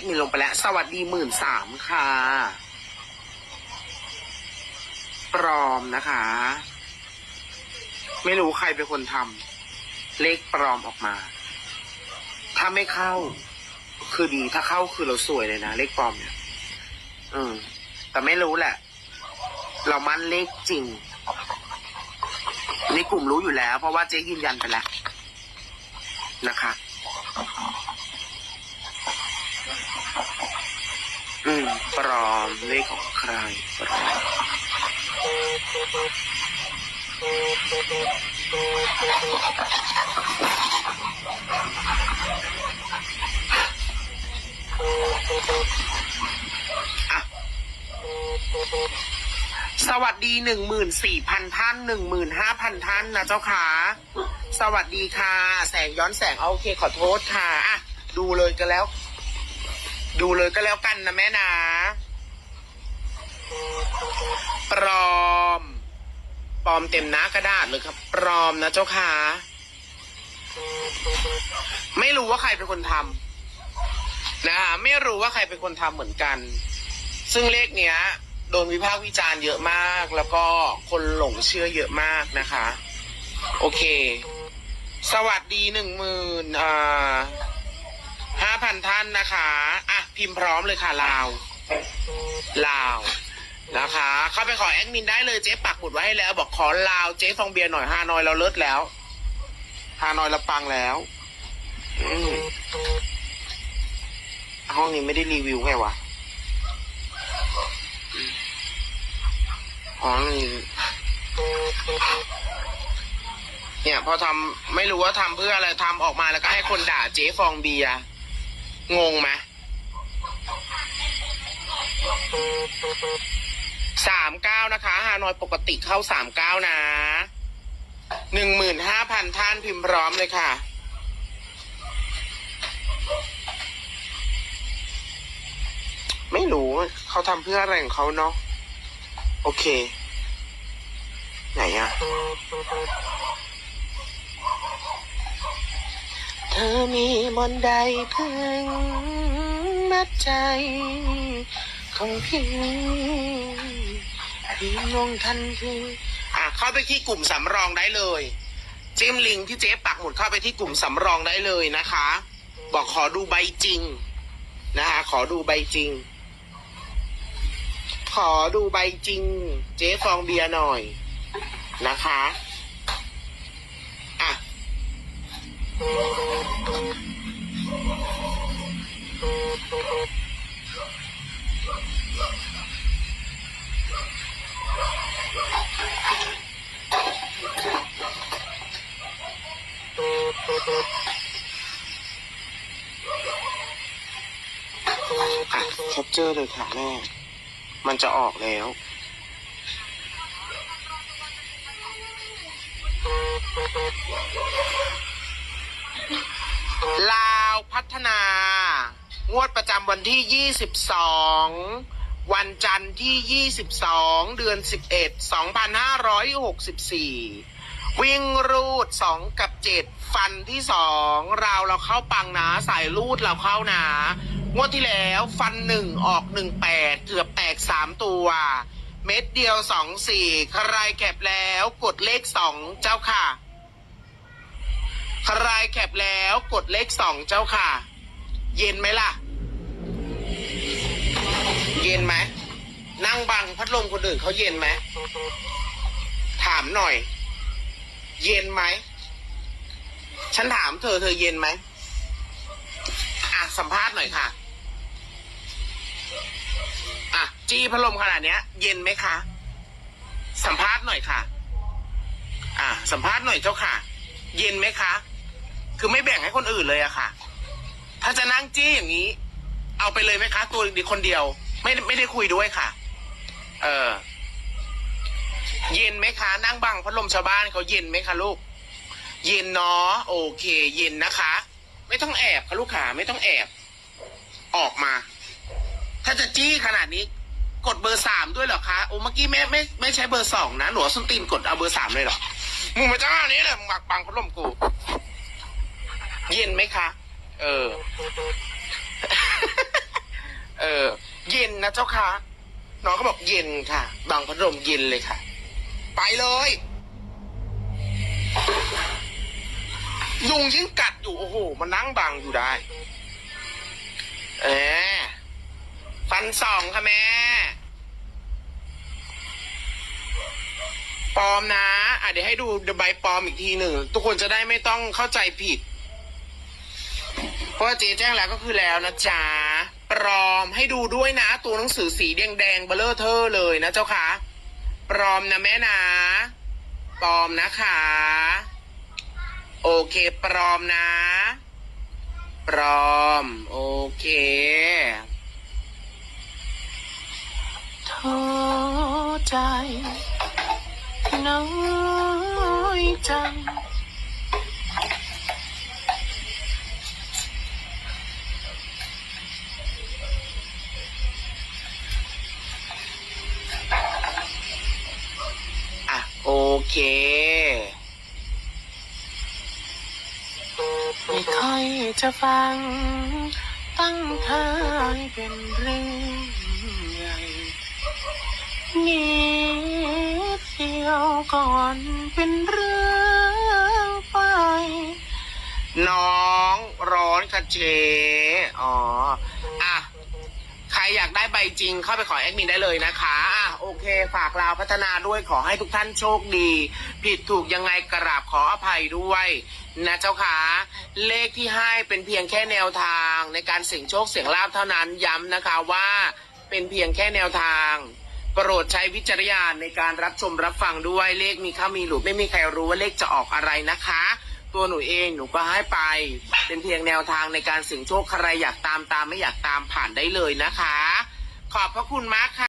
ดมินลงไปแล้ว สวัสดีหมื่นสามค่ะ ปลอมนะคะ ไม่รู้ใครเป็นคนทำเลขปลอมออกมา ถ้าไม่เข้า คือดีถ้าเข้าคือเราสวยเลยนะ เลขปลอมเนี่ยอืม แต่ไม่รู้แหละ เรามั่นเลขจริง ในกลุ่มรู้อยู่แล้ว เพราะว่าเจ๊ยืนยันไปแล้วนะคะ อืม ปลอมเลขของใครปลอมสวัสดีหนึ่งหมื่นสี่พันท่านหนึ่งหมื่นห้าพันท่านนะเจ้าค่ะ สวัสดีค่ะ แสงย้อนแสง โอเคขอโทษค่ะ อะ ดูเลยก็แล้ว ดูเลยก็แล้วกันนะแม่นะ ปลอม ปลอมเต็มหน้ากระดาษเลยครับ ปลอมนะเจ้าค่ะ ไม่รู้ว่าใครเป็นคนทำนะไม่รู้ว่าใครเป็นคนทำเหมือนกัน ซึ่งเลขเนี้ย โดนวิพากษ์วิจารณ์เยอะมาก แล้วก็คนหลงเชื่อเยอะมากนะคะ โอเค สวัสดีหนึ่งหมื่นอ่า พันท่านนะคะอะพิมพ์พร้อมเลยค่ะลาวลาวนะคะ เข้าไปขอแอดมินได้เลยเจ๊ปักหมุดไว้ให้แล้วบอกขอลาวเจ๊ฟองเบียร์หน่อยฮานอยเราเลิศแล้วฮานอยเราปังแล้วห้องนี้ไม่ได้รีวิวไงวะอืมอ๋อนี่เนี่ยพอทำไม่รู้ว่าทำเพื่ออะไรทำออกมาแล้วก็ให้คนด่าเจ๊ฟองเบียร์ งงไหมสามเก้านะคะฮานอยปกติเข้าสามเก้านะหนึ่งหมื่นห้าพันท่านพิมพ์พร้อมเลยค่ะ ไม่รู้เขาทำเพื่ออะไรของเขาเนาะโอเค ไหนอะเธ อมีมนใดเพิ่งมัดใจของพี่พี่งงทันทีอะเข้าไปที่กลุ่มสำรองได้เลยจิ้มลิงที่เจ๊ปักหมุดเข้าไปที่กลุ่มสำรองได้เลยนะคะ บอกขอดูใบจริงนะคะขอดูใบจริง ขอดูใบจริง เจ๊ฟองเบียร์หน่อยนะคะ อะ อะแคปเจอร์เลยค่ะแม่ มันจะออกแล้ว ลาวพัฒนา งวดประจำวันที่ 22 วันจันทร์ที่ 22 เดือน 11 2564 วิ่งรูด2กับ7ฟันที่2ราเราเข้าปังนะสายรูดเราเข้านะงวดที่แล้วฟัน1ออก18เกือบแตก3ตัว เม็ดเดียว2 4ใครแคปแล้วกดเลข2เจ้าค่ะ ใครแคปแล้วกดเลข2เจ้าค่ะ เย็นไหมล่ะ เย็นไหมนั่งบังพัดลมคนอื่นเขาเย็นไหมถามหน่อย เย็นไหม ฉันถามเธอเธอเย็นไหม อะ สัมภาษณ์หน่อยค่ะ อะ จี้พัดลมขนาดเนี้ย เย็นไหมคะ สัมภาษณ์หน่อยค่ะ อะ สัมภาษณ์หน่อยเจ้าค่ะ เย็นไหมคะ คือไม่แบ่งให้คนอื่นเลยอะค่ะ ถ้าจะนั่งจี้อย่างนี้ เอาไปเลยไหมคะ ตัวดีคนเดียว ไม่ไม่ได้คุยด้วยค่ะ เออ เย็นไหมคะ นั่งบังพัดลมชาวบ้านเขาเย็นไหมคะลูก เย็นเนาะโอเค เย็นนะคะ ไม่ต้องแอบค่ะลูกค้าไม่ต้องแอบ ออกมา ถ้าจะจี้ขนาดนี้ กดเบอร์สามด้วยเหรอคะโอ้เมื่อกี้แม่ไม่ไม่ใช้เบอร์สองนะหนูเอาส้นตีนกดเอาเบอร์สามเลยเหรอมึงมาจ้านนี้เลยมึงบักบังพัดลมกู เย็นไหมคะ เออ เออ เย็นนะเจ้าค่ะน้องเขาบอกเย็นค่ะ บางพัดลมเย็นเลยค่ะ ไปเลยยุงยิ่งกัดอยู่โอ้โห มันนั่งบังอยู่ได้เออฟันสองค่ะแม่ปลอมนะอะเดี๋ยวให้ดูใบปลอมอีกทีหนึ่ง ทุกคนจะได้ไม่ต้องเข้าใจผิด เพราะว่าเจ๊แจ้งแล้วก็คือแล้วนะจ๊ะ ปลอมให้ดูด้วยนะ ตัวหนังสือสีแดงแดงเบลเลอร์เทอร์เลยนะเจ้าค่ะ ปลอมนะแม่นะปลอมนะคะ โอเคปลอมนะปลอม โอเคท้อใจ น้อยใจ โอเค ไม่ค่อยจะฟัง ตั้งท้ายเป็นเรื่องใหญ่นิดเดียวก่อนเป็นเรื่องไป น้องร้อนค่ะเจอ๋อ อะใครอยากได้ใบจริง เข้าไปขอแอดมินได้เลยนะคะอะโอเค ฝากลาวพัฒนาด้วยขอให้ทุกท่านโชคดี ผิดถูกยังไงกราบขออภัยด้วยนะเจ้าค่ะเลขที่ให้เป็นเพียงแค่แนวทางในการเสี่ยงโชคเสี่ยงลาภเท่านั้นย้ำนะคะว่าเป็นเพียงแค่แนวทางโปรดใช้วิจารณญาณในการรับชมรับฟังด้วยเลขมีข้ามีหลุดไม่มีใครรู้ว่าเลขจะออกอะไรนะคะ ตัวหนูเองหนูก็ให้ไป เป็นเพียงแนวทางในการเสี่ยงโชคใครอยากตามตามไม่อยากตามผ่านได้เลยนะคะ ขอบพระคุณมากค่ะ